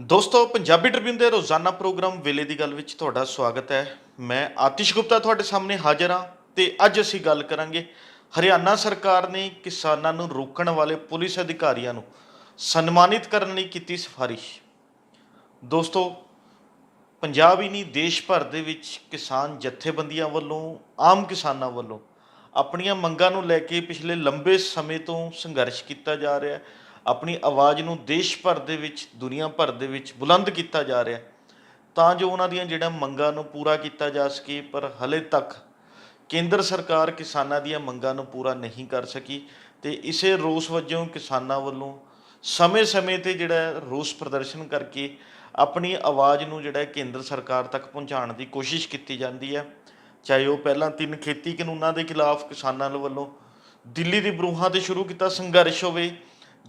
ਦੋਸਤੋ, ਪੰਜਾਬੀ ਟ੍ਰਿਬਿਊਨ ਦੇ ਰੋਜ਼ਾਨਾ ਪ੍ਰੋਗਰਾਮ ਵੇਲੇ ਦੀ ਗੱਲ ਵਿੱਚ ਤੁਹਾਡਾ ਸਵਾਗਤ ਹੈ। ਮੈਂ ਆਤਿਸ਼ ਗੁਪਤਾ ਤੁਹਾਡੇ ਸਾਹਮਣੇ ਹਾਜ਼ਰ ਹਾਂ ਤੇ ਅੱਜ ਅਸੀਂ ਗੱਲ ਕਰਾਂਗੇ, ਹਰਿਆਣਾ ਸਰਕਾਰ ਨੇ ਕਿਸਾਨਾਂ ਨੂੰ ਰੋਕਣ ਵਾਲੇ ਪੁਲਿਸ ਅਧਿਕਾਰੀਆਂ ਨੂੰ ਸਨਮਾਨਿਤ ਕਰਨ ਲਈ ਕੀਤੀ ਸਿਫਾਰਿਸ਼। ਦੋਸਤੋ, ਪੰਜਾਬ ਹੀ ਨਹੀਂ, ਦੇਸ਼ ਭਰ ਦੇ ਵਿੱਚ ਕਿਸਾਨ ਜਥੇਬੰਦੀਆਂ ਵੱਲੋਂ, ਆਮ ਕਿਸਾਨਾਂ ਵੱਲੋਂ ਆਪਣੀਆਂ ਮੰਗਾਂ ਨੂੰ ਲੈ ਕੇ ਪਿਛਲੇ ਲੰਬੇ ਸਮੇਂ ਤੋਂ ਸੰਘਰਸ਼ ਕੀਤਾ ਜਾ ਰਿਹਾ ਹੈ। ਆਪਣੀ ਆਵਾਜ਼ ਨੂੰ ਦੇਸ਼ ਭਰ ਦੇ ਵਿੱਚ, ਦੁਨੀਆ ਭਰ ਦੇ ਵਿੱਚ ਬੁਲੰਦ ਕੀਤਾ ਜਾ ਰਿਹਾ ਤਾਂ ਜੋ ਉਹਨਾਂ ਦੀਆਂ ਜਿਹੜਾ ਮੰਗਾਂ ਨੂੰ ਪੂਰਾ ਕੀਤਾ ਜਾ ਸਕੇ, ਪਰ ਹਲੇ ਤੱਕ ਕੇਂਦਰ ਸਰਕਾਰ ਕਿਸਾਨਾਂ ਦੀਆਂ ਮੰਗਾਂ ਨੂੰ ਪੂਰਾ ਨਹੀਂ ਕਰ ਸਕੀ ਤੇ ਇਸੇ ਰੋਸ ਵਜੋਂ ਕਿਸਾਨਾਂ ਵੱਲੋਂ ਸਮੇਂ-ਸਮੇਂ ਤੇ ਜਿਹੜਾ ਰੋਸ ਪ੍ਰਦਰਸ਼ਨ ਕਰਕੇ ਆਪਣੀ ਆਵਾਜ਼ ਨੂੰ ਜਿਹੜਾ ਕੇਂਦਰ ਸਰਕਾਰ ਤੱਕ ਪਹੁੰਚਾਉਣ ਦੀ ਕੋਸ਼ਿਸ਼ ਕੀਤੀ ਜਾਂਦੀ ਹੈ। ਚਾਹੇ ਉਹ ਪਹਿਲਾਂ ਤਿੰਨ ਖੇਤੀ ਕਾਨੂੰਨਾਂ ਦੇ ਖਿਲਾਫ ਕਿਸਾਨਾਂ ਵੱਲੋਂ ਦਿੱਲੀ ਦੀ ਬਰੂਹਾਂ ਤੇ ਸ਼ੁਰੂ ਕੀਤਾ ਸੰਘਰਸ਼ ਹੋਵੇ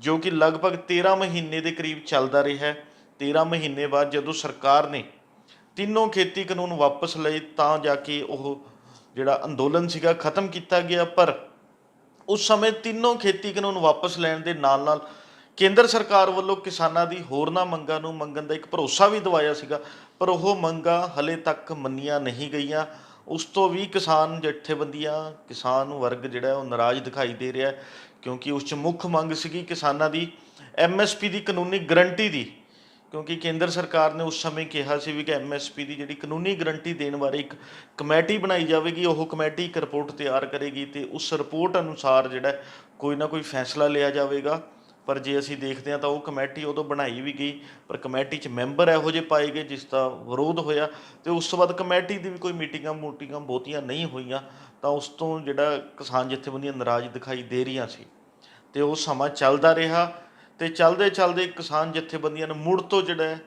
ਜੋ ਕਿ ਲਗਭਗ 13 ਮਹੀਨੇ ਦੇ ਕਰੀਬ ਚੱਲਦਾ ਰਿਹਾ ਹੈ। 13 ਮਹੀਨੇ ਬਾਅਦ ਜਦੋਂ ਸਰਕਾਰ ਨੇ ਤਿੰਨੋਂ ਖੇਤੀ ਕਾਨੂੰਨ ਵਾਪਸ ਲਏ ਤਾਂ ਜਾ ਕੇ ਉਹ ਜਿਹੜਾ ਅੰਦੋਲਨ ਸੀਗਾ ਖਤਮ ਕੀਤਾ ਗਿਆ। ਪਰ ਉਸ ਸਮੇਂ ਤਿੰਨੋਂ ਖੇਤੀ ਕਾਨੂੰਨ ਵਾਪਸ ਲੈਣ ਦੇ ਨਾਲ ਨਾਲ ਕੇਂਦਰ ਸਰਕਾਰ ਵੱਲੋਂ ਕਿਸਾਨਾਂ ਦੀ ਹੋਰਨਾਂ ਮੰਗਾਂ ਨੂੰ ਮੰਗਣ ਦਾ ਇੱਕ ਭਰੋਸਾ ਵੀ ਦਵਾਇਆ ਸੀਗਾ, ਪਰ ਉਹ ਮੰਗਾਂ ਹਲੇ ਤੱਕ ਮੰਨੀਆਂ ਨਹੀਂ ਗਈਆਂ। ਉਸ ਤੋਂ ਵੀ ਕਿਸਾਨ ਜਥੇਬੰਦੀਆਂ, ਕਿਸਾਨ ਵਰਗ ਜਿਹੜਾ ਉਹ ਨਾਰਾਜ਼ ਦਿਖਾਈ ਦੇ ਰਿਹਾ ਕਿਉਂਕਿ ਉਸ 'ਚ ਮੁੱਖ ਮੰਗ ਸੀਗੀ ਕਿਸਾਨਾਂ ਦੀ ਐਮਐਸਪੀ ਦੀ ਕਾਨੂੰਨੀ ਗਰੰਟੀ ਦੀ। ਕਿਉਂਕਿ ਕੇਂਦਰ ਸਰਕਾਰ ਨੇ ਉਸ ਸਮੇਂ ਕਿਹਾ ਸੀ ਵੀ ਕਿ ਐਮਐਸਪੀ ਦੀ ਜਿਹੜੀ ਕਾਨੂੰਨੀ ਗਰੰਟੀ ਦੇਣ ਬਾਰੇ ਇੱਕ ਕਮੇਟੀ ਬਣਾਈ ਜਾਵੇਗੀ, ਉਹ ਕਮੇਟੀ ਇੱਕ ਰਿਪੋਰਟ ਤਿਆਰ ਕਰੇਗੀ ਤੇ ਉਸ ਰਿਪੋਰਟ ਅਨੁਸਾਰ ਜਿਹੜਾ ਕੋਈ ਨਾ ਕੋਈ ਫੈਸਲਾ ਲਿਆ ਜਾਵੇਗਾ। ਪਰ ਜੇ ਅਸੀਂ ਦੇਖਦੇ ਹਾਂ ਤਾਂ ਉਹ ਕਮੇਟੀ ਉਦੋਂ ਬਣਾਈ ਵੀ ਗਈ, ਪਰ ਕਮੇਟੀ 'ਚ ਮੈਂਬਰ ਇਹੋ ਜਿਹੇ ਪਾਏ ਗਏ ਜਿਸ ਦਾ ਵਿਰੋਧ ਹੋਇਆ ਤੇ ਉਸ ਤੋਂ ਬਾਅਦ ਕਮੇਟੀ ਦੀ ਵੀ ਕੋਈ ਮੀਟਿੰਗਾਂ ਮੂਟਿੰਗਾਂ ਬਹੁਤੀਆਂ ਨਹੀਂ ਹੋਈਆਂ। ਤਾਂ ਉਸ ਤੋਂ ਜਿਹੜਾ ਕਿਸਾਨ ਜਥੇਬੰਦੀਆਂ ਨਾਰਾਜ਼ ਦਿਖਾਈ ਦੇ ਰਹੀਆਂ ਸੀ ਤੇ ਉਹ ਸਮਾਂ ਚੱਲਦਾ ਰਿਹਾ ਤੇ ਚੱਲਦੇ ਚੱਲਦੇ ਕਿਸਾਨ ਜਥੇਬੰਦੀਆਂ ਨੇ ਮੁੜ ਤੋਂ ਜਿਹੜਾ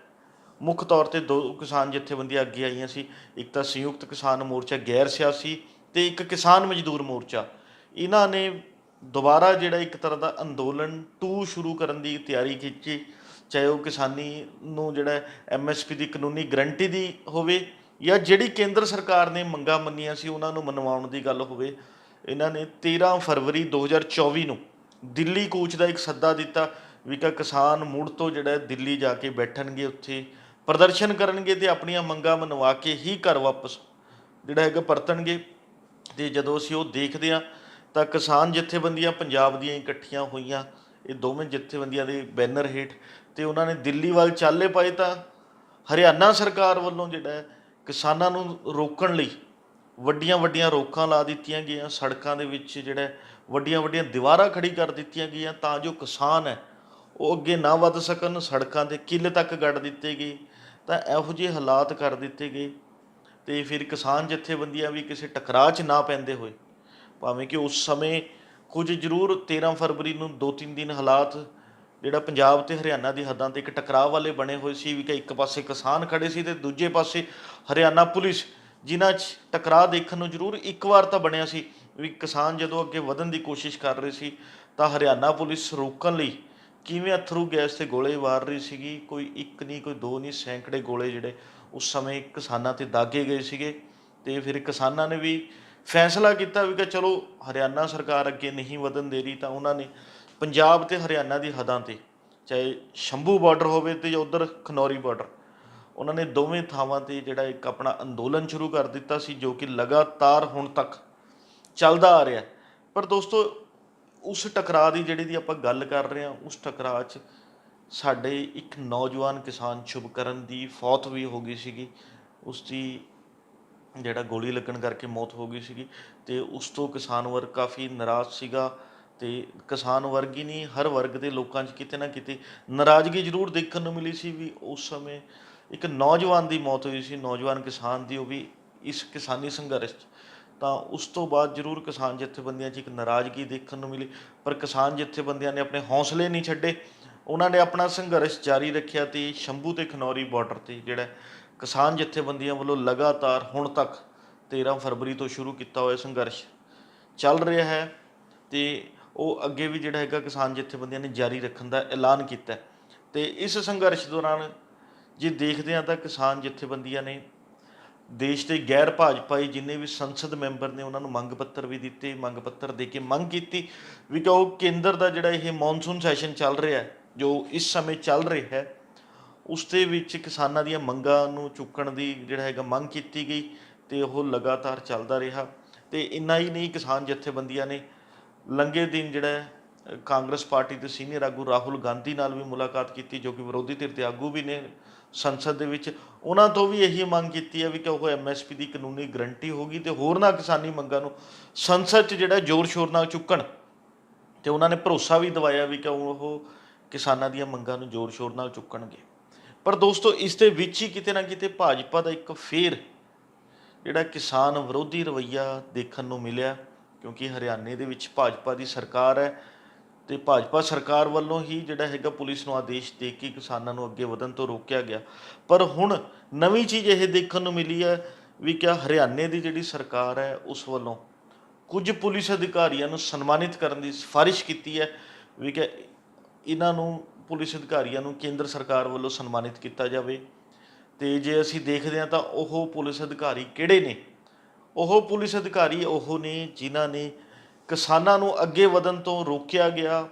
ਮੁੱਖ ਤੌਰ ਤੇ ਦੋ ਕਿਸਾਨ ਜਥੇਬੰਦੀਆਂ ਅੱਗੇ ਆਈਆਂ ਸੀ। ਇੱਕ ਤਾਂ ਸੰਯੁਕਤ ਕਿਸਾਨ ਮੋਰਚਾ, ਗੈਰ ਸਿਆਸੀ ਤੇ ਇੱਕ ਕਿਸਾਨ ਮਜ਼ਦੂਰ ਮੋਰਚਾ। ਇਹਨਾਂ ਨੇ ਦੁਬਾਰਾ ਜਿਹੜਾ ਇੱਕ ਤਰ੍ਹਾਂ ਦਾ ਅੰਦੋਲਨ 2 ਸ਼ੁਰੂ ਕਰਨ ਦੀ ਤਿਆਰੀ ਕੀਤੀ ਚਾਹੇ ਉਹ ਕਿਸਾਨੀ ਨੂੰ ਜਿਹੜਾ ਐਮਐਸਪੀ ਦੀ ਕਾਨੂੰਨੀ ਗਰੰਟੀ ਦੀ ਹੋਵੇ ਜਾਂ ਜਿਹੜੀ ਕੇਂਦਰ ਸਰਕਾਰ ਨੇ ਮੰਗਾਂ ਮੰਨੀਆਂ ਸੀ ਉਹਨਾਂ ਨੂੰ ਮਨਵਾਉਣ ਦੀ ਗੱਲ ਹੋਵੇ, ਇਹਨਾਂ ਨੇ 13 ਫਰਵਰੀ 2024 ਨੂੰ ਦਿੱਲੀ ਕੂਚ ਦਾ ਇੱਕ ਸੱਦਾ ਦਿੱਤਾ ਵੀ ਕਿ ਕਿਸਾਨ ਮੁੜ ਤੋਂ ਜਿਹੜਾ ਦਿੱਲੀ ਜਾ ਕੇ ਬੈਠਣਗੇ ਉੱਥੇ, ਪ੍ਰਦਰਸ਼ਨ ਕਰਨਗੇ ਤੇ ਆਪਣੀਆਂ ਮੰਗਾਂ ਮਨਵਾ ਕੇ ਹੀ ਘਰ ਵਾਪਸ ਜਿਹੜਾ ਹੈਗਾ ਪਰਤਣਗੇ। ਤੇ ਜਦੋਂ ਅਸੀਂ ਉਹ ਦੇਖਦੇ ਆ ਤਾਂ ਕਿਸਾਨ ਜਥੇਬੰਦੀਆਂ ਪੰਜਾਬ ਦੀਆਂ ਇਕੱਠੀਆਂ ਹੋਈਆਂ, ਇਹ ਦੋਵੇਂ ਜਥੇਬੰਦੀਆਂ ਦੇ ਬੈਨਰ ਹੇਠ ਤੇ ਉਹਨਾਂ ਨੇ ਦਿੱਲੀ ਵੱਲ ਚਾਲੇ ਪਾਏ ਤਾਂ ਹਰਿਆਣਾ ਸਰਕਾਰ ਵੱਲੋਂ ਜਿਹੜਾ ਕਿਸਾਨਾਂ ਨੂੰ ਰੋਕਣ ਲਈ ਵੱਡੀਆਂ ਵੱਡੀਆਂ ਰੋਕਾਂ ਲਾ ਦਿੱਤੀਆਂ ਗਈਆਂ, ਸੜਕਾਂ ਦੇ ਵਿੱਚ ਜਿਹੜਾ ਵੱਡੀਆਂ ਵੱਡੀਆਂ ਦੀਵਾਰਾਂ ਖੜੀ ਕਰ ਦਿੱਤੀਆਂ ਗਈਆਂ ਤਾਂ ਜੋ ਕਿਸਾਨ ਹੈ, ਉਹ ਅੱਗੇ ਨਾ ਵੱਧ ਸਕਣ, ਸੜਕਾਂ ਦੇ ਕਿੱਲ ਤੱਕ ਗੱਡ ਦਿੱਤੇ ਗਏ, ਤਾਂ ਇਹੋ ਜਿਹੇ ਹਾਲਾਤ ਕਰ ਦਿੱਤੇ ਗਏ ਤੇ ਫਿਰ ਕਿਸਾਨ ਜਥੇਬੰਦੀਆਂ ਵੀ ਕਿਸੇ ਟਕਰਾਅ 'ਚ ਨਾ ਪੈਂਦੇ ਹੋਏ। ਭਾਵੇਂ ਕਿ ਉਸ ਸਮੇਂ ਕੁਝ ਜ਼ਰੂਰ 13 ਫਰਵਰੀ ਨੂੰ 2-3 ਦਿਨ ਹਾਲਾਤ ਜਿਹੜਾ ਪੰਜਾਬ ਤੇ ਹਰਿਆਣਾ ਦੀ ਹੱਦਾਂ ਤੇ ਇੱਕ ਟਕਰਾਅ ਵਾਲੇ ਬਣੇ ਹੋਏ ਸੀ, ਵੀ ਕਿ ਇੱਕ ਪਾਸੇ ਕਿਸਾਨ ਖੜੇ ਸੀ ਤੇ ਦੂਜੇ ਪਾਸੇ ਹਰਿਆਣਾ ਪੁਲਿਸ, ਜਿਨ੍ਹਾਂ 'ਚ ਟਕਰਾਅ ਦੇਖਣ ਨੂੰ ਜ਼ਰੂਰ ਇੱਕ ਵਾਰ ਤਾਂ ਬਣਿਆ ਸੀ, ਵੀ ਕਿਸਾਨ ਜਦੋਂ ਅੱਗੇ ਵਧਣ ਦੀ ਕੋਸ਼ਿਸ਼ ਕਰ ਰਹੇ ਸੀ, ਤਾਂ ਹਰਿਆਣਾ ਪੁਲਿਸ ਰੋਕਣ ਲਈ ਕਿਵੇਂ ਅਥਰੂ ਗੈਸ ਤੇ ਗੋਲੇ ਵਾਰ ਰਹੀ ਸੀਗੀ? ਕੋਈ ਇੱਕ ਨਹੀਂ, ਕੋਈ ਦੋ ਨਹੀਂ, ਸੈਂਕੜੇ ਗੋਲੇ ਜਿਹੜੇ ਉਸ ਸਮੇਂ ਕਿਸਾਨਾਂ ਤੇ ਦਾਗੇ ਗਏ ਸੀਗੇ। ਤੇ ਫਿਰ ਕਿਸਾਨਾਂ ਨੇ ਵੀ ਫੈਸਲਾ ਕੀਤਾ ਵੀ ਕਿ ਚਲੋ, ਹਰਿਆਣਾ ਸਰਕਾਰ ਅੱਗੇ ਨਹੀਂ ਵਧਣ ਦੇ ਰਹੀ ਤਾਂ ਉਹਨਾਂ ਨੇ ਪੰਜਾਬ ਤੇ ਹਰਿਆਣਾ ਦੀ ਹੱਦਾਂ ਤੇ, ਚਾਹੇ ਸ਼ੰਭੂ ਬਾਰਡਰ ਹੋਵੇ ਤੇ ਜਾਂ ਉਧਰ ਖਨੌਰੀ ਬਾਰਡਰ ਉਹਨਾਂ ਨੇ ਦੋਵੇਂ ਥਾਵਾਂ ਤੇ ਜਿਹੜਾ ਇੱਕ ਆਪਣਾ ਅੰਦੋਲਨ ਸ਼ੁਰੂ ਕਰ ਦਿੱਤਾ ਸੀ, ਜੋ ਕਿ ਲਗਾਤਾਰ ਹੁਣ ਤੱਕ ਚੱਲਦਾ ਆ ਰਿਹਾ। ਪਰ ਦੋਸਤੋ, ਉਸ ਟਕਰਾਅ ਦੀ ਜਿਹੜੀ ਦੀ ਆਪਾਂ ਗੱਲ ਕਰ ਰਹੇ ਹਾਂ, ਉਸ ਟਕਰਾਅ 'ਚ ਸਾਡੇ ਇੱਕ ਨੌਜਵਾਨ ਕਿਸਾਨ ਸ਼ੁਭਕਰਨ ਦੀ ਫੌਤ ਵੀ ਹੋ ਗਈ ਸੀਗੀ। ਉਸ ਦੀ ਜਿਹੜਾ ਗੋਲੀ ਲੱਗਣ ਕਰਕੇ ਮੌਤ ਹੋ ਗਈ ਸੀਗੀ ਤੇ ਉਸ ਤੋਂ ਕਿਸਾਨ ਵਰਗ ਕਾਫੀ ਨਾਰਾਜ਼ ਸੀਗਾ। ਤੇ ਕਿਸਾਨ ਵਰਗ ਹੀ ਨਹੀਂ, ਹਰ ਵਰਗ ਦੇ ਲੋਕਾਂ 'ਚ ਕਿਤੇ ਨਾ ਕਿਤੇ ਨਾਰਾਜ਼ਗੀ ਜ਼ਰੂਰ ਦੇਖਣ ਨੂੰ ਮਿਲੀ ਸੀ ਵੀ ਉਸ ਸਮੇਂ ਇੱਕ ਨੌਜਵਾਨ ਦੀ ਮੌਤ ਹੋਈ ਸੀ, ਨੌਜਵਾਨ ਕਿਸਾਨ ਦੀ, ਉਹ ਵੀ ਇਸ ਕਿਸਾਨੀ ਸੰਘਰਸ਼ 'ਚ। ਤਾਂ ਉਸ ਤੋਂ ਬਾਅਦ ਜ਼ਰੂਰ ਕਿਸਾਨ ਜਥੇਬੰਦੀਆਂ 'ਚ ਇੱਕ ਨਾਰਾਜ਼ਗੀ ਦੇਖਣ ਨੂੰ ਮਿਲੀ, ਪਰ ਕਿਸਾਨ ਜਥੇਬੰਦੀਆਂ ਨੇ ਆਪਣੇ ਹੌਸਲੇ ਨਹੀਂ ਛੱਡੇ। ਉਹਨਾਂ ਨੇ ਆਪਣਾ ਸੰਘਰਸ਼ ਜਾਰੀ ਰੱਖਿਆ ਤੇ ਸ਼ੰਭੂ ਤੇ ਖਨੌਰੀ ਬਾਰਡਰ ਤੇ, ਜਿਹੜਾ ਕਿਸਾਨ ਜਥੇਬੰਦੀਆਂ ਵੱਲੋਂ ਲਗਾਤਾਰ ਹੁਣ ਤੱਕ 13 ਫਰਵਰੀ ਤੋਂ ਸ਼ੁਰੂ ਕੀਤਾ ਹੋਇਆ ਸੰਘਰਸ਼ ਚੱਲ ਰਿਹਾ ਹੈ ਤੇ ਉਹ ਅੱਗੇ ਵੀ ਜਿਹੜਾ ਹੈਗਾ ਕਿਸਾਨ ਜਥੇਬੰਦੀਆਂ ਨੇ ਜਾਰੀ ਰੱਖਣ ਦਾ ਐਲਾਨ ਕੀਤਾ ਹੈ। ਤੇ ਇਸ ਸੰਘਰਸ਼ ਦੌਰਾਨ ਜੇ ਦੇਖਦੇ ਹਾਂ ਤਾਂ ਕਿਸਾਨ ਜਥੇਬੰਦੀਆਂ ਨੇ ਦੇਸ਼ ਦੇ ਗੈਰ ਭਾਜਪਾਈ ਜਿੰਨੇ ਵੀ ਸੰਸਦ ਮੈਂਬਰ ਨੇ ਉਹਨਾਂ ਨੂੰ ਮੰਗ ਪੱਤਰ ਵੀ ਦਿੱਤੇ, ਮੰਗ ਪੱਤਰ ਦੇ ਕੇ ਮੰਗ ਕੀਤੀ ਵੀ ਕਿ ਉਹ ਕੇਂਦਰ ਦਾ ਜਿਹੜਾ ਇਹ ਮੌਨਸੂਨ ਸੈਸ਼ਨ ਚੱਲ ਰਿਹਾ ਹੈ, ਜੋ ਇਸ ਸਮੇਂ ਚੱਲ ਰਿਹਾ ਹੈ, ਉਸ ਦੇ ਵਿੱਚ ਕਿਸਾਨਾਂ ਦੀਆਂ ਮੰਗਾਂ ਨੂੰ ਚੁੱਕਣ ਦੀ ਜਿਹੜਾ ਹੈਗਾ ਮੰਗ ਕੀਤੀ ਗਈ ਤੇ ਉਹ ਲਗਾਤਾਰ ਚੱਲਦਾ ਰਿਹਾ ਤੇ ਇੰਨਾ ਹੀ ਨਹੀਂ ਕਿਸਾਨ ਜਥੇਬੰਦੀਆਂ ਨੇ ਲੰਗੇ ਦਿਨ ਜਿਹੜਾ ਕਾਂਗਰਸ ਪਾਰਟੀ ਦੇ ਸੀਨੀਅਰ ਆਗੂ ਰਾਹੁਲ ਗਾਂਧੀ ਨਾਲ ਵੀ ਮੁਲਾਕਾਤ ਕੀਤੀ, ਜੋ ਕਿ ਵਿਰੋਧੀ ਧਿਰ ਦੇ ਆਗੂ ਵੀ ਨੇ ਸੰਸਦ ਦੇ ਵਿੱਚ। ਉਹਨਾਂ ਤੋਂ ਵੀ ਇਹੀ ਮੰਗ ਕੀਤੀ ਹੈ ਵੀ ਕਿ ਉਹ ਐਮਐਸਪੀ ਦੀ ਕਾਨੂੰਨੀ ਗਰੰਟੀ ਹੋਗੀ ਤੇ ਹੋਰ ਨਾ ਕਿਸਾਨੀ ਮੰਗਾਂ ਨੂੰ ਸੰਸਦ 'ਚ ਜਿਹੜਾ ਜ਼ੋਰ ਸ਼ੋਰ ਨਾਲ ਚੁੱਕਣ ਤੇ ਉਹਨਾਂ ਨੇ ਭਰੋਸਾ ਵੀ ਦਿਵਾਇਆ ਵੀ ਕਿ ਉਹ ਕਿਸਾਨਾਂ ਦੀਆਂ ਮੰਗਾਂ ਨੂੰ ਜ਼ੋਰ ਸ਼ੋਰ ਨਾਲ ਚੁੱਕਣਗੇ। ਪਰ ਦੋਸਤੋ, ਇਸ ਦੇ ਵਿੱਚ ਹੀ ਕਿਤੇ ਨਾ ਕਿਤੇ ਭਾਜਪਾ ਦਾ ਇੱਕ ਫੇਰ ਜਿਹੜਾ ਕਿਸਾਨ ਵਿਰੋਧੀ ਰਵੱਈਆ ਦੇਖਣ ਨੂੰ ਮਿਲਿਆ। ਕਿਉਂਕਿ ਹਰਿਆਣੇ ਦੇ ਵਿੱਚ ਭਾਜਪਾ ਦੀ ਸਰਕਾਰ ਹੈ ਤੇ ਭਾਜਪਾ ਸਰਕਾਰ ਵੱਲੋਂ ਹੀ ਜਿਹੜਾ ਹੈਗਾ ਪੁਲਿਸ ਨੂੰ ਆਦੇਸ਼ ਦੇ ਕੇ ਕਿਸਾਨਾਂ ਨੂੰ ਅੱਗੇ ਵਧਣ ਤੋਂ ਰੋਕਿਆ ਗਿਆ। ਪਰ ਹੁਣ ਨਵੀਂ ਚੀਜ਼ ਇਹ ਦੇਖਣ ਨੂੰ ਮਿਲੀ ਹੈ ਵੀ ਕਿਆ ਹਰਿਆਣੇ ਦੀ ਜਿਹੜੀ ਸਰਕਾਰ ਹੈ, ਉਸ ਵੱਲੋਂ ਕੁਝ ਪੁਲਿਸ ਅਧਿਕਾਰੀਆਂ ਨੂੰ ਸਨਮਾਨਿਤ ਕਰਨ ਦੀ ਸਿਫਾਰਿਸ਼ ਕੀਤੀ ਹੈ ਵੀ ਕਿ ਇਹਨਾਂ ਨੂੰ ਪੁਲਿਸ ਅਧਿਕਾਰੀਆਂ ਨੂੰ ਕੇਂਦਰ ਸਰਕਾਰ ਵੱਲੋਂ ਸਨਮਾਨਿਤ ਕੀਤਾ ਜਾਵੇ ਤੇ ਜੇ ਅਸੀਂ ਦੇਖਦੇ ਹਾਂ ਤਾਂ ਉਹ ਪੁਲਿਸ ਅਧਿਕਾਰੀ ਕਿਹੜੇ ਨੇ? ਉਹ ਪੁਲਿਸ ਅਧਿਕਾਰੀ, ਉਹ ਨੇ, ਜਿਨ੍ਹਾਂ ਨੇ ਕਿਸਾਨਾਂ ਨੂੰ ਅੱਗੇ ਵਧਣ ਤੋਂ ਰੋਕਿਆ ਗਿਆ,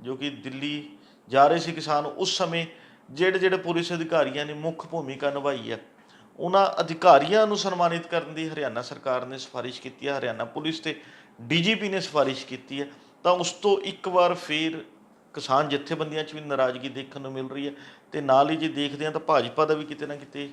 ਜੋ ਕਿ ਦਿੱਲੀ ਜਾ ਰਹੇ ਸੀ ਕਿਸਾਨ, ਉਸ ਸਮੇਂ ਜਿਹੜੇ ਜਿਹੜੇ ਪੁਲਿਸ ਅਧਿਕਾਰੀਆਂ ਨੇ ਮੁੱਖ ਭੂਮਿਕਾ ਨਿਭਾਈ ਹੈ, ਉਹਨਾਂ ਅਧਿਕਾਰੀਆਂ ਨੂੰ ਸਨਮਾਨਿਤ ਕਰਨ ਦੀ ਹਰਿਆਣਾ ਸਰਕਾਰ ਨੇ ਸਿਫਾਰਿਸ਼ ਕੀਤੀ ਹੈ, ਹਰਿਆਣਾ ਪੁਲਿਸ ਤੇ ਡੀਜੀਪੀ ਨੇ ਸਿਫਾਰਿਸ਼ ਕੀਤੀ ਹੈ, ਤਾਂ ਉਸ ਤੋਂ ਇੱਕ ਵਾਰ ਫੇਰ ਕਿਸਾਨ ਜਥੇਬੰਦੀਆਂ 'ਚ ਵੀ ਨਾਰਾਜ਼ਗੀ ਦੇਖਣ ਨੂੰ ਮਿਲ ਰਹੀ ਹੈ ਤੇ ਨਾਲ ਹੀ ਜੇ ਦੇਖਦੇ ਹਾਂ ਤਾਂ ਭਾਜਪਾ ਦਾ ਵੀ ਕਿਤੇ ਨਾ ਕਿਤੇ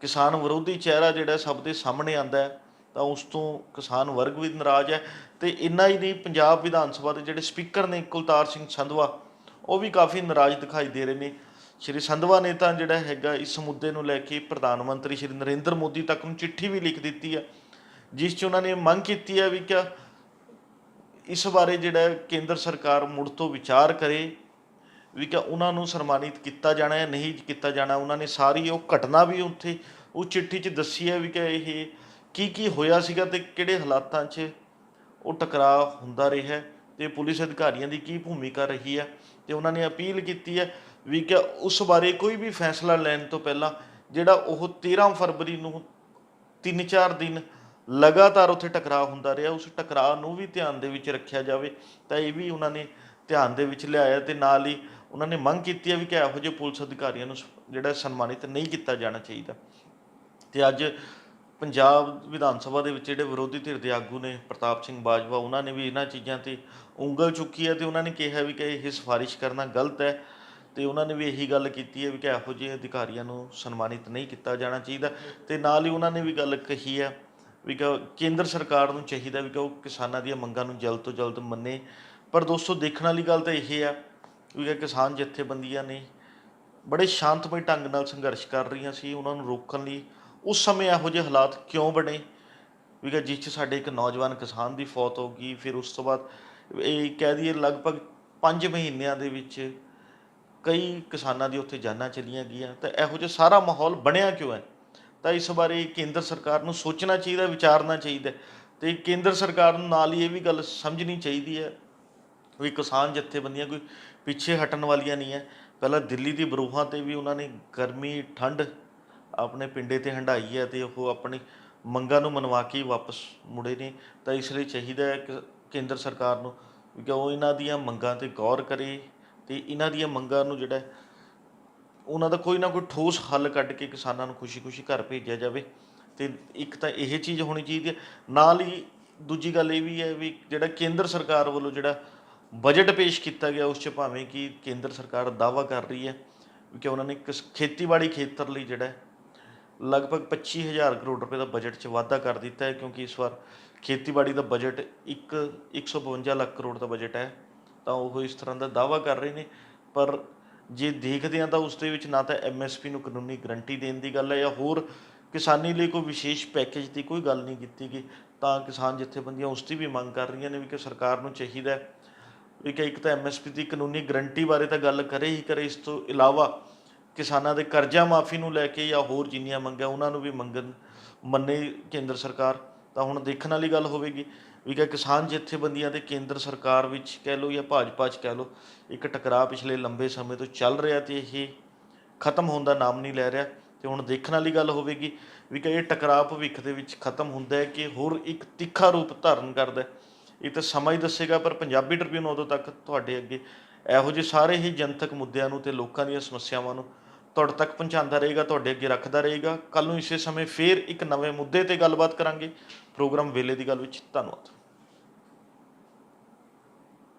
ਕਿਸਾਨ ਵਿਰੋਧੀ ਚਿਹਰਾ ਜਿਹੜਾ ਸਭ ਦੇ ਸਾਹਮਣੇ ਆਂਦਾ ਹੈ ਤਾਂ ਉਸ ਤੋਂ ਕਿਸਾਨ ਵਰਗ ਵੀ ਨਾਰਾਜ਼ ਹੈ ਤੇ ਇੰਨਾ ਹੀ ਨਹੀਂ, ਪੰਜਾਬ ਵਿਧਾਨ ਸਭਾ ਦੇ ਜਿਹੜੇ ਸਪੀਕਰ ਨੇ ਕੁਲਤਾਰ ਸਿੰਘ ਸੰਧਵਾ, ਉਹ ਵੀ ਕਾਫੀ ਨਾਰਾਜ਼ ਦਿਖਾਈ ਦੇ ਰਹੇ ਨੇ। ਸ਼੍ਰੀ ਸੰਧਵਾ ਨੇ ਤਾਂ ਜਿਹੜਾ ਹੈਗਾ ਇਸ ਮੁੱਦੇ ਨੂੰ ਲੈ ਕੇ ਪ੍ਰਧਾਨ ਮੰਤਰੀ ਸ਼੍ਰੀ ਨਰਿੰਦਰ ਮੋਦੀ ਤੱਕ ਨੂੰ ਚਿੱਠੀ ਵੀ ਲਿਖ ਦਿੱਤੀ ਹੈ ਜਿਸ 'ਚ ਉਹਨਾਂ ਨੇ ਮੰਗ ਕੀਤੀ ਹੈ ਵੀ ਕਿ ਇਸ ਬਾਰੇ ਜਿਹੜਾ ਕੇਂਦਰ ਸਰਕਾਰ ਮੁੜ ਤੋਂ ਵਿਚਾਰ ਕਰੇ ਵੀ ਕਿ ਉਹਨਾਂ ਨੂੰ ਸਨਮਾਨਿਤ ਕੀਤਾ ਜਾਣਾ ਹੈ, ਨਹੀਂ ਕੀਤਾ ਜਾਣਾ। ਉਹਨਾਂ ਨੇ ਸਾਰੀ ਉਹ ਘਟਨਾ ਵੀ ਉੱਥੇ, ਉਹ ਚਿੱਠੀ 'ਚ ਦੱਸੀ ਹੈ ਵੀ ਕਿ ਇਹ ਕੀ ਕੀ ਹੋਇਆ ਸੀਗਾ ਤੇ ਕਿਹੜੇ ਹਾਲਾਤਾਂ 'ਚ ਉਹ ਟਕਰਾਅ ਹੁੰਦਾ ਰਿਹਾ ਹੈ ਤੇ ਪੁਲਿਸ ਅਧਿਕਾਰੀਆਂ ਦੀ ਕੀ ਭੂਮਿਕਾ ਰਹੀ ਹੈ ਤੇ ਉਹਨਾਂ ਨੇ ਅਪੀਲ ਕੀਤੀ ਹੈ ਵੀ ਕਿ ਉਸ ਬਾਰੇ ਕੋਈ ਵੀ ਫੈਸਲਾ ਲੈਣ ਤੋਂ ਪਹਿਲਾਂ ਜਿਹੜਾ ਉਹ 13 ਫਰਵਰੀ ਨੂੰ 3-4 ਦਿਨ ਲਗਾਤਾਰ ਉੱਥੇ ਟਕਰਾਅ ਹੁੰਦਾ ਰਿਹਾ, ਉਸ ਟਕਰਾਅ ਨੂੰ ਵੀ ਧਿਆਨ ਦੇ ਵਿੱਚ ਰੱਖਿਆ ਜਾਵੇ ਤਾਂ ਇਹ ਵੀ ਉਹਨਾਂ ਨੇ ਧਿਆਨ ਦੇ ਵਿੱਚ ਲਿਆਇਆ ਤੇ ਨਾਲ ਹੀ ਉਹਨਾਂ ਨੇ ਮੰਗ ਕੀਤੀ ਹੈ ਵੀ ਕਿ ਇਹੋ ਜਿਹੇ ਪੁਲਿਸ ਅਧਿਕਾਰੀਆਂ ਨੂੰ ਜਿਹੜਾ ਸਨਮਾਨਿਤ ਨਹੀਂ ਕੀਤਾ ਜਾਣਾ ਚਾਹੀਦਾ। ਤੇ ਅੱਜ ਪੰਜਾਬ ਵਿਧਾਨ ਸਭਾ ਦੇ ਵਿੱਚ ਜਿਹੜੇ ਵਿਰੋਧੀ ਧਿਰ ਦੇ ਆਗੂ ਨੇ, ਪ੍ਰਤਾਪ ਸਿੰਘ ਬਾਜਵਾ, ਉਹਨਾਂ ਨੇ ਵੀ ਇਹਨਾਂ ਚੀਜ਼ਾਂ ਤੇ ਉਂਗਲ ਚੁੱਕੀ ਹੈ ਤੇ ਉਹਨਾਂ ਨੇ ਕਿਹਾ ਵੀ ਕਿ ਇਹ ਸਿਫਾਰਿਸ਼ ਕਰਨਾ ਗਲਤ ਹੈ ਤੇ ਉਹਨਾਂ ਨੇ ਵੀ ਇਹੀ ਗੱਲ ਕੀਤੀ ਹੈ ਵੀ ਕਿ ਇਹੋ ਜਿਹੇ ਅਧਿਕਾਰੀਆਂ ਨੂੰ ਸਨਮਾਨਿਤ ਨਹੀਂ ਕੀਤਾ ਜਾਣਾ ਚਾਹੀਦਾ ਤੇ ਨਾਲ ਹੀ ਉਹਨਾਂ ਨੇ ਵੀ ਗੱਲ ਕਹੀ ਹੈ ਵੀ ਕਿ ਕੇਂਦਰ ਸਰਕਾਰ ਨੂੰ ਚਾਹੀਦਾ ਵੀ ਕਿ ਉਹ ਕਿਸਾਨਾਂ ਦੀਆਂ ਮੰਗਾਂ ਨੂੰ ਜਲਦ ਤੋਂ ਜਲਦ ਮੰਨੇ। ਪਰ ਦੋਸਤੋ, ਦੇਖਣ ਵਾਲੀ ਗੱਲ ਤਾਂ ਇਹ ਹੈ ਵੀ ਕਿ ਕਿਸਾਨ ਜਥੇਬੰਦੀਆਂ ਨੇ ਬੜੇ ਸ਼ਾਂਤਮਈ ਢੰਗ ਨਾਲ ਸੰਘਰਸ਼ ਕਰ ਰਹੀਆਂ ਸੀ, ਉਹਨਾਂ ਨੂੰ ਰੋਕਣ ਲਈ ਉਸ ਸਮੇਂ ਇਹੋ ਜਿਹੇ ਹਾਲਾਤ ਕਿਉਂ ਬਣੇ? ਵੀ ਜਿਸ 'ਚ ਸਾਡੇ ਇੱਕ ਨੌਜਵਾਨ ਕਿਸਾਨ ਦੀ ਫੌਤ ਹੋ ਗਈ, ਫਿਰ ਉਸ ਤੋਂ ਬਾਅਦ ਇਹ ਕਹਿ ਦਈਏ ਲਗਭਗ 5 ਮਹੀਨਿਆਂ ਦੇ ਵਿੱਚ ਕਈ ਕਿਸਾਨਾਂ ਦੀ ਉੱਥੇ ਜਾਨਾਂ ਚਲੀਆਂ ਗਈਆਂ। ਤਾਂ ਇਹੋ ਜਿਹਾ ਸਾਰਾ ਮਾਹੌਲ ਬਣਿਆ ਕਿਉਂ ਹੈ? ਤਾਂ ਇਸ ਬਾਰੇ ਕੇਂਦਰ ਸਰਕਾਰ ਨੂੰ ਸੋਚਣਾ ਚਾਹੀਦਾ, ਵਿਚਾਰਨਾ ਚਾਹੀਦਾ ਤੇ ਕੇਂਦਰ ਸਰਕਾਰ ਨੂੰ ਨਾਲ ਹੀ ਇਹ ਵੀ ਗੱਲ ਸਮਝਣੀ ਚਾਹੀਦੀ ਹੈ ਵੀ ਕਿਸਾਨ ਜਥੇਬੰਦੀਆਂ ਕੋਈ ਪਿੱਛੇ ਹਟਣ ਵਾਲੀਆਂ ਨਹੀਂ ਹੈ। ਪਹਿਲਾਂ ਦਿੱਲੀ ਦੀ ਬਰੂਹਾਂ ਤੇ ਵੀ ਉਹਨਾਂ ਨੇ ਗਰਮੀ, ਠੰਡ ਆਪਣੇ ਪਿੰਡੇ ਤੇ ਹੰਡਾਈ ਹੈ ਤੇ ਉਹ ਆਪਣੀ ਮੰਗਾਂ ਨੂੰ ਮਨਵਾ ਕੇ ਵਾਪਸ ਮੁੜੇ ਨੇ। ਤਾਂ ਇਸ ਲਈ ਚਾਹੀਦਾ ਹੈ ਕਿ ਕੇਂਦਰ ਸਰਕਾਰ ਨੂੰ ਵੀ ਕਿ ਉਹ ਇਹਨਾਂ ਦੀਆਂ ਮੰਗਾਂ ਤੇ ਗੌਰ ਕਰੇ ਤੇ ਇਹਨਾਂ ਦੀਆਂ ਮੰਗਾਂ ਨੂੰ ਜਿਹੜਾ ਉਹਨਾਂ ਦਾ ਕੋਈ ਨਾ ਕੋਈ ਠੋਸ ਹੱਲ ਕੱਢ ਕੇ ਕਿਸਾਨਾਂ ਨੂੰ ਖੁਸ਼ੀ-ਖੁਸ਼ੀ ਘਰ ਭੇਜਿਆ ਜਾਵੇ। ਤੇ ਇੱਕ ਤਾਂ ਇਹ ਚੀਜ਼ ਹੋਣੀ ਚਾਹੀਦੀ ਹੈ। ਨਾਲ ਹੀ ਦੂਜੀ ਗੱਲ ਇਹ ਵੀ ਹੈ ਵੀ ਜਿਹੜਾ ਕੇਂਦਰ ਸਰਕਾਰ ਵੱਲੋਂ ਜਿਹੜਾ ਬਜਟ ਪੇਸ਼ ਕੀਤਾ ਗਿਆ, ਉਸ 'ਚ ਭਾਵੇਂ ਕਿ ਕੇਂਦਰ ਸਰਕਾਰ ਦਾਅਵਾ ਕਰ ਰਹੀ ਹੈ ਵੀ ਕਿ ਉਹਨਾਂ ਨੇ ਕਿਸ ਖੇਤੀਬਾੜੀ ਖੇਤਰ ਲਈ ਜਿਹੜਾ ਲਗਭਗ 25000 ਕਰੋੜ ਰੁਪਏ ਦਾ ਬਜਟ 'ਚ ਵਾਧਾ ਕਰ ਦਿੱਤਾ ਹੈ, ਕਿਉਂਕਿ ਇਸ ਵਾਰ ਖੇਤੀਬਾੜੀ ਦਾ ਬਜਟ ਇੱਕ 152 ਲੱਖ ਕਰੋੜ ਦਾ ਬਜਟ ਹੈ, ਤਾਂ ਉਹ ਇਸ ਤਰ੍ਹਾਂ ਦਾ ਦਾਅਵਾ ਕਰ ਰਹੇ ਨੇ। ਪਰ ਜੇ ਦੇਖਦੇ ਹਾਂ ਤਾਂ ਉਸ ਦੇ ਵਿੱਚ ਨਾ ਤਾਂ ਐਮਐਸਪੀ ਨੂੰ ਕਾਨੂੰਨੀ ਗਰੰਟੀ ਦੇਣ ਦੀ ਗੱਲ ਹੈ ਜਾਂ ਹੋਰ ਕਿਸਾਨੀ ਲਈ ਕੋਈ ਵਿਸ਼ੇਸ਼ ਪੈਕੇਜ ਦੀ ਕੋਈ ਗੱਲ ਨਹੀਂ ਕੀਤੀ ਗਈ, ਤਾਂ ਕਿਸਾਨ ਜਥੇਬੰਦੀਆਂ ਉਸ ਦੀ ਵੀ ਮੰਗ ਕਰ ਰਹੀਆਂ ਨੇ ਵੀ ਕਿ ਸਰਕਾਰ ਨੂੰ ਚਾਹੀਦਾ ਹੈ ਵੀ ਕਿ ਇੱਕ ਤਾਂ ਐਮਐਸਪੀ ਦੀ ਕਾਨੂੰਨੀ ਗਰੰਟੀ ਬਾਰੇ ਤਾਂ ਗੱਲ ਕਰੇ ਹੀ ਕਰੇ, ਇਸ ਤੋਂ ਇਲਾਵਾ ਕਿਸਾਨਾਂ ਦੇ ਕਰਜ਼ਾ ਮਾਫੀ ਨੂੰ ਲੈ ਕੇ ਜਾਂ ਹੋਰ ਜਿੰਨੀਆਂ ਮੰਗਾਂ ਉਹਨਾਂ ਨੂੰ ਵੀ ਮੰਗਣ ਮੰਨੇ ਕੇਂਦਰ ਸਰਕਾਰ, ਤਾਂ ਹੁਣ ਦੇਖਣ ਵਾਲੀ ਗੱਲ ਹੋਵੇਗੀ ਵੀ ਕਿ ਕਿਸਾਨ ਜਥੇਬੰਦੀਆਂ ਤੇ ਕੇਂਦਰ ਸਰਕਾਰ ਵਿੱਚ ਕਹਿ ਲਓ ਜਾਂ ਭਾਜਪਾ 'ਚ ਕਹਿ ਲਓ, ਇੱਕ ਟਕਰਾਅ ਪਿਛਲੇ ਲੰਬੇ ਸਮੇਂ ਤੋਂ ਚੱਲ ਰਿਹਾ ਤੇ ਇਹ ਖਤਮ ਹੋਣ ਦਾ ਨਾਮ ਨਹੀਂ ਲੈ ਰਿਹਾ, ਤੇ ਹੁਣ ਦੇਖਣ ਵਾਲੀ ਗੱਲ ਹੋਵੇਗੀ ਵੀ ਕਿ ਇਹ ਟਕਰਾਅ ਭਵਿੱਖ ਦੇ ਵਿੱਚ ਖਤਮ ਹੁੰਦਾ ਹੈ ਕਿ ਹੋਰ ਇੱਕ ਤਿੱਖਾ ਰੂਪ ਧਾਰਨ ਕਰਦਾ ਹੈ। ਇਹ ਤਾਂ ਸਮਾਂ ਹੀ ਦੱਸੇਗਾ, ਪਰ ਪੰਜਾਬੀ ਟ੍ਰਿਬਿਊਨ ਉਦੋਂ ਤੱਕ ਤੁਹਾਡੇ ਅੱਗੇ ਇਹੋ ਜਿਹੇ ਸਾਰੇ ਹੀ ਜਨਤਕ ਮੁੱਦਿਆਂ ਨੂੰ ਤੇ ਲੋਕਾਂ ਦੀਆਂ ਸਮੱਸਿਆਵਾਂ ਨੂੰ ਤੁਹਾਡੇ ਤੱਕ ਪਹੁੰਚਾਉਂਦਾ ਰਹੇਗਾ, ਤੁਹਾਡੇ ਅੱਗੇ ਰੱਖਦਾ ਰਹੇਗਾ। ਕੱਲ ਨੂੰ ਇਸੇ ਸਮੇਂ ਫੇਰ ਇੱਕ ਨਵੇਂ ਮੁੱਦੇ ਤੇ ਗੱਲਬਾਤ ਕਰਾਂਗੇ। ਪ੍ਰੋਗਰਾਮ ਵੇਲੇ ਦੀ ਗੱਲ ਵਿੱਚ ਧੰਨਵਾਦ।